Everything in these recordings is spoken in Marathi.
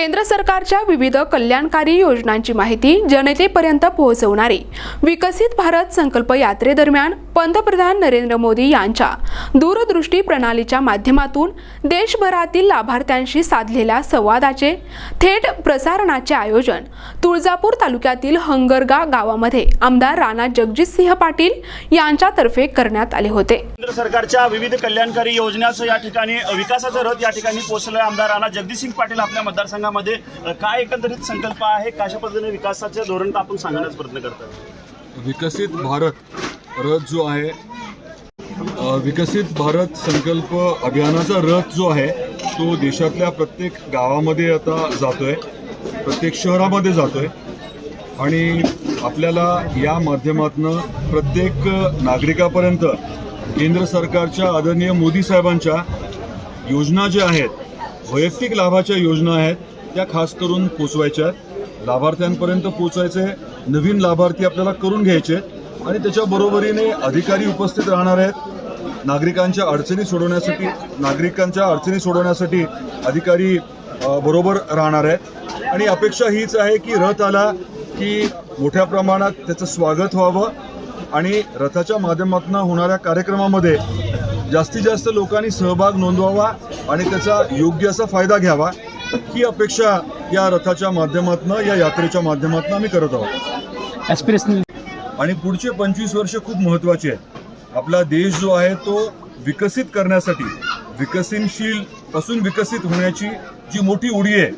केंद्र सरकारच्या विविध कल्याणकारी योजनांची माहिती जनतेपर्यंत पोहोचवणारी विकसित भारत संकल्प यात्रेदरम्यान पंतप्रधान नरेंद्र मोदी यांच्या दूरदृष्टी प्रणालीच्या माध्यमातून देशभरातील लाभार्थ्यांशी साधलेल्या संवादाचे थेट प्रसारणाचे आयोजन तुळजापूर तालुक्यातील हंगरगा गावामध्ये आमदार राणा जगजितसिंह पाटील यांच्यातर्फे करण्यात आले होते. केंद्र सरकारच्या विविध कल्याणकारी योजनाचं या ठिकाणी विकासाचं रथ या ठिकाणी पोहोचलं आमदार राणा जगजितसिंह पाटील आपल्या मतदारसंघात अ, काय एकंदरीत संकल्प आहे? कशा पद्धतीने विकासाचे धोरण आपण सांगण्याचा प्रयत्न करतात विकसित भारत रथ जो आहे विकसित भारत संकल्प अभियानाचा रथ जो आहे तो देशातल्या प्रत्येक गावामध्ये आता जातोय प्रत्येक शहरामध्ये जातोय. आणि आपल्याला या माध्यमातनं प्रत्येक नागरिकापर्यंत केंद्र सरकारच्या आदरणीय मोदी साहेबांच्या योजना ज्या आहेत वैयक्तिक लाभाच्या योजना आहेत त्या खास करून पोचवायच्या आहेत. लाभार्थ्यांपर्यंत पोचायचे नवीन लाभार्थी आपल्याला करून घ्यायचे आणि त्याच्या बरोबरीने अधिकारी उपस्थित राहणार आहेत. नागरिकांच्या अडचणी सोडवण्यासाठी नागरिकांच्या अडचणी सोडवण्यासाठी अधिकारी बरोबर राहणार आहेत. आणि अपेक्षा हीच आहे की रथ आला की मोठ्या प्रमाणात त्याचं स्वागत व्हावं आणि रथाच्या माध्यमातून होणाऱ्या कार्यक्रमामध्ये जास्तीत जास्त लोकांनी सहभाग नोंदवावा आणि त्याचा योग्य असा फायदा घ्यावा. ही अपेक्षा या रथाच्या माध्यमातून या यात्रेच्या माध्यमातून आम्ही करत आहोत. ॲस्पिरेशनल आणि पुढचे पंचवीस वर्ष खूप महत्त्वाचे आहेत. आपला देश जो आहे तो विकसित करण्यासाठी विकसनशील पासून विकसित होण्याची जी मोठी उडी आहे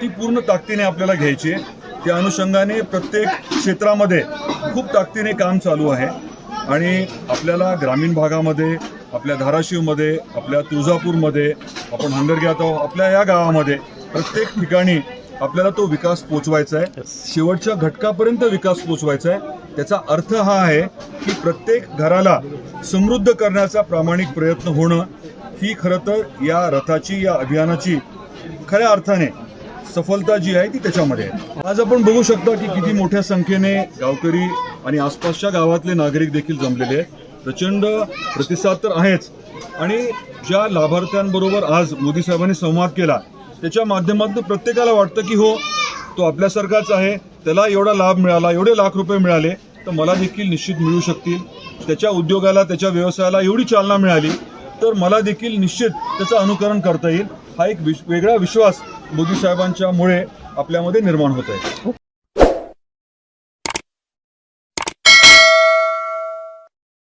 ती पूर्ण ताकदीने आपल्याला घ्यायची आहे. त्या अनुषंगाने प्रत्येक क्षेत्रामध्ये खूप ताकदीने काम चालू आहे. आणि आपल्याला ग्रामीण भागामध्ये आपल्या धाराशिवमध्ये आपल्या तुळजापूरमध्ये आपण हंगरग्यात आहोत आपल्या या गावामध्ये प्रत्येक ठिकाणी आपल्याला तो विकास पोचवायचा आहे. शेवटच्या घटकापर्यंत विकास पोचवायचा आहे. त्याचा अर्थ हा आहे की प्रत्येक घराला समृद्ध करण्याचा प्रामाणिक प्रयत्न होणं ही खरं तर या रथाची या अभियानाची खऱ्या अर्थाने सफलता जी आहे ती त्याच्यामध्ये आहे. आज आपण बघू शकता की किती मोठ्या संख्येने गावकरी आणि आसपासच्या गावातले नागरिक देखील जमलेले आहेत. प्रचंड प्रतिसाद तर आहेच. आणि ज्या लाभार्थ्यांबरोबर आज मोदी साहेबांनी संवाद केला त्याच्या माध्यमातून प्रत्येकाला वाटतं की हो तो आपल्यासारखाच आहे त्याला एवढा लाभ मिळाला एवढे लाख रुपये मिळाले तर मला देखील निश्चित मिळू शकतील. त्याच्या उद्योगाला त्याच्या व्यवसायाला एवढी चालना मिळाली तर मला देखील निश्चित त्याचं अनुकरण करता येईल. हा एक विश- वेगळा विश्वास मोदी साहेबांच्यामुळे आपल्यामध्ये निर्माण होत आहे.